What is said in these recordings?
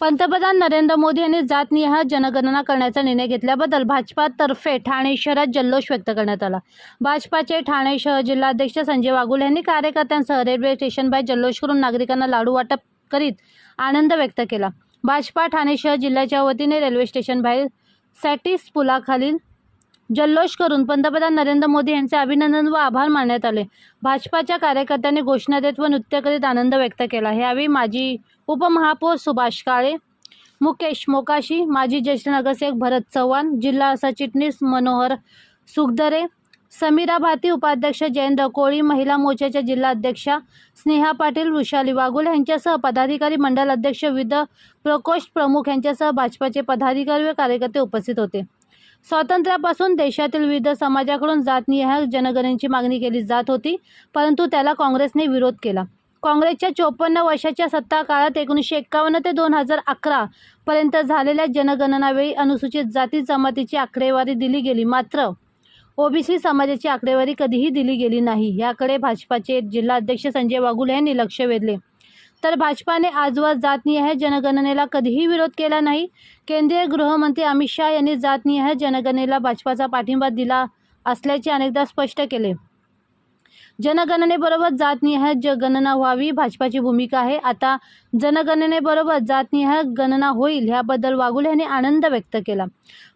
पंतप्रधान नरेंद्र मोदी यांनी जातनिहाय जनगणना करण्याचा निर्णय घेतल्याबद्दल भाजपातर्फे ठाणे शहरात जल्लोष व्यक्त करण्यात आला. भाजपाचे ठाणे शहर जिल्हाध्यक्ष संजय वाघुल यांनी कार्यकर्त्यांसह रेल्वे स्टेशनबाहेर जल्लोष करून नागरिकांना लाडू वाटप करीत आनंद व्यक्त केला. भाजपा ठाणे शहर जिल्ह्याच्या वतीने रेल्वे स्टेशनबाहेर सॅटिस पुलाखालील जल्लोष करून पंतप्रधान नरेंद्र मोदी यांचे अभिनंदन व आभार मानण्यात आले. भाजपाच्या कार्यकर्त्यांनी घोषणा देत व नृत्य करीत आनंद व्यक्त केला. यावेळी माजी उपमहापौर सुभाष काळे मुकेश मोकाशी माजी ज्येष्ठ नगरसेवक भरत चव्हाण जिल्हा सरचिटणीस मनोहर सुखदरे समीरा भाती उपाध्यक्ष जयेंद्र कोळी महिला मोर्चाच्या जिल्हाध्यक्षा स्नेहा पाटील वृषाली वाघुल यांच्यासह पदाधिकारी मंडल अध्यक्ष विविध प्रकोष्ठ प्रमुख यांच्यासह भाजपाचे पदाधिकारी व कार्यकर्ते उपस्थित होते. स्वातंत्र्यापासून देशातील विविध समाजाकडून जातनिहाय जनगणनेची मागणी केली जात होती परंतु त्याला काँग्रेसने विरोध केला. काँग्रेसच्या चोपन्न वर्षाच्या सत्ता काळात एकोणीसशे एक्कावन्न ते दोन हजार अकरा पर्यंत झालेल्या जनगणनावेळी अनुसूचित जाती जमातीची आकडेवारी दिली गेली. मात्र ओबीसी समाजाची आकडेवारी कधीही दिली गेली नाही. याकडे भाजपाचे जिल्हाध्यक्ष संजय वाघुले यांनी लक्ष वेधले. तर भाजपाने आजवर जातनिहाय जनगणनेला कधीही विरोध केला नाही. केंद्रीय गृहमंत्री अमित शहा यांनी जातनिहाय जनगणनेला भाजपाचा पाठिंबा दिला असल्याचे अनेकदा स्पष्ट केले. जनगणनेबरोबर जातनिहाय ज गणना व्हावी भाजपाची भूमिका आहे. आता जनगणनेबरोबर जातनिहाय गणना होईल ह्याबद्दल वाघुले यांनी आनंद व्यक्त केला.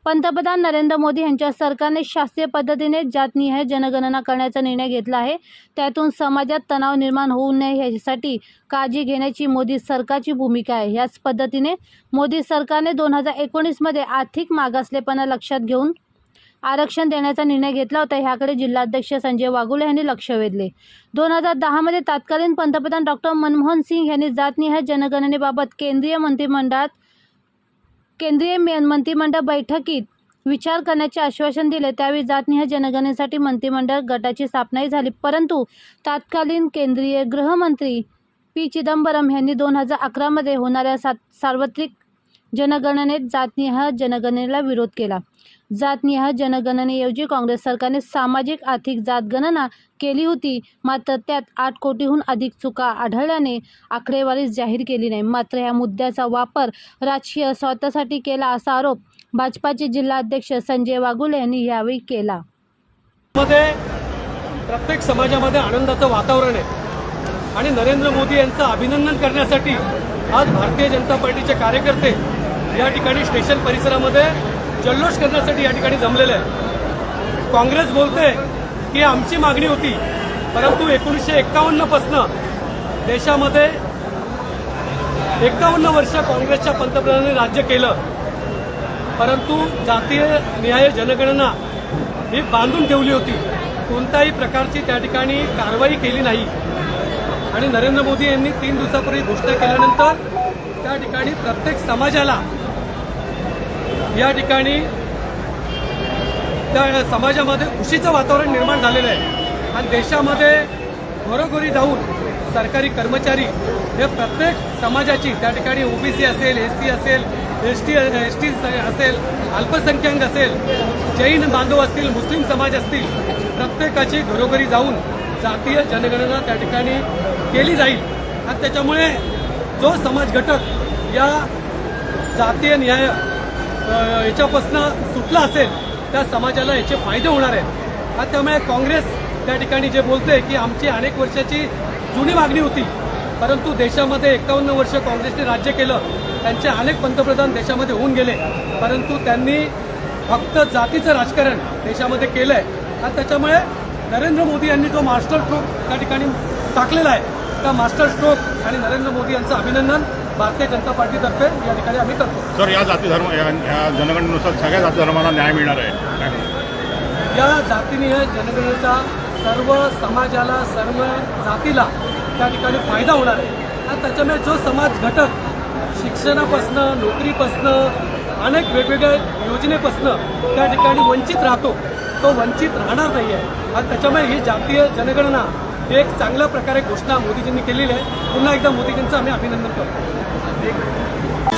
पंतप्रधान नरेंद्र मोदी यांच्या सरकारने शास्त्रीय पद्धतीने जातनिहाय जनगणना करण्याचा निर्णय घेतला आहे. त्यातून समाजात तणाव निर्माण होऊ नये यासाठी काळजी घेण्याची मोदी सरकारची भूमिका आहे. याच पद्धतीने मोदी सरकारने दोन हजार एकोणीसमध्ये आर्थिक मागासलेपणा लक्षात घेऊन आरक्षण देण्याचा निर्णय घेतला होता. ह्याकडे जिल्हाध्यक्ष संजय वाघुले यांनी लक्ष वेधले. दोन हजार दहामध्ये तत्कालीन पंतप्रधान डॉक्टर मनमोहन सिंग यांनी जातनिहाय जनगणनेबाबत केंद्रीय मंत्रिमंडळात केंद्रीय मंत्रिमंडळ बैठकीत विचार करण्याचे आश्वासन दिले. त्यावेळी जातनिहाय जनगणनेसाठी मंत्रिमंडळ गटाची स्थापनाही झाली. परंतु तत्कालीन केंद्रीय गृहमंत्री पी चिदंबरम यांनी दोन हजार अकरामध्ये होणाऱ्या सा सार्वत्रिक जनगणनेत जातनिहाय जनगणनेला विरोध केला. जातनिहाय जनगणनेऐवजी काँग्रेस सरकारने सामाजिक आर्थिक जातगणना केली होती. मात्र त्यात आठ कोटीहून अधिक चुका आढळल्याने आकडेवारी जाहीर केली नाही. मात्र या मुद्द्याचा वापर राजकीय स्वार्थासाठी केला असा आरोप भाजपाचे जिल्हाध्यक्ष संजय वाघुले यांनी यावेळी केला. मध्ये प्रत्येक समाजामध्ये आनंदाचं वातावरण आहे. आणि नरेंद्र मोदी यांचं अभिनंदन करण्यासाठी आज भारतीय जनता पार्टीचे कार्यकर्ते या ठिकाणी स्टेशन परिसरामध्ये जल्लोष करण्यासाठी या ठिकाणी जमलेलं आहे. काँग्रेस बोलते की आमची मागणी होती परंतु एकोणीसशे एक्कावन्नपासनं देशामध्ये एकावन्न वर्ष काँग्रेसच्या पंतप्रधानांनी राज्य केलं. परंतु जातीय न्याय जनगणना ही बांधून ठेवली होती. कोणत्याही प्रकारची त्या ठिकाणी कारवाई केली नाही. आणि नरेंद्र मोदी यांनी तीन दिवसापूर्वी घोषणा केल्यानंतर त्या ठिकाणी प्रत्येक समाजाला या ठिकाणी त्या समाजामध्ये खुशीचं वातावरण निर्माण झालेलं आहे. आणि देशामध्ये घरोघरी जाऊन सरकारी कर्मचारी हे प्रत्येक समाजाची त्या ठिकाणी ओबीसी असेल एस सी असेल एस टी एस टी असेल अल्पसंख्याक असेल जैन बांधव असतील मुस्लिम समाज असतील प्रत्येकाची घरोघरी जाऊन जातीय जनगणना त्या ठिकाणी केली जाईल. आणि त्याच्यामुळे जो समाज घटक या जातीय न्याय याच्यापासनं सुटला असेल त्या समाजाला याचे फायदे होणार आहेत. आणि त्यामुळे काँग्रेस त्या ठिकाणी जे बोलते की आमची अनेक वर्षाची जुनी मागणी होती परंतु देशामध्ये एकावन्न वर्ष काँग्रेसने राज्य केलं त्यांचे अनेक पंतप्रधान देशामध्ये होऊन गेले परंतु त्यांनी फक्त जातीचं राजकारण देशामध्ये केलं आहे आणि त्याच्यामुळे नरेंद्र मोदी यांनी जो मास्टर स्ट्रोक त्या ठिकाणी टाकलेला आहे त्या मास्टर स्ट्रोक आणि नरेंद्र मोदी यांचं अभिनंदन. भारतीय जनता पार्टीतर्फे या ठिकाणी आम्ही करतो. सर या जाती धर्म या या जनगणनेनुसार सगळ्या जाती धर्माला न्याय मिळणार आहे. काय? या जातीनिहाय जनगणनेचा सर्व समाजाला सर्व जातीला त्या ठिकाणी फायदा होणार आहे. आणि त्याच्यामुळे जो समाज घटक शिक्षणापासनं नोकरीपासनं अनेक वेगवेगळ्या योजनेपासनं त्या ठिकाणी वंचित राहतो तो वंचित राहणार नाही आहे आणि त्याच्यामुळे ही जातीय जनगणना ही एक चांगल्या प्रकारे घोषणा मोदीजींनी केलेली आहे. पुन्हा एकदा मोदीजींचं आम्ही अभिनंदन करतो.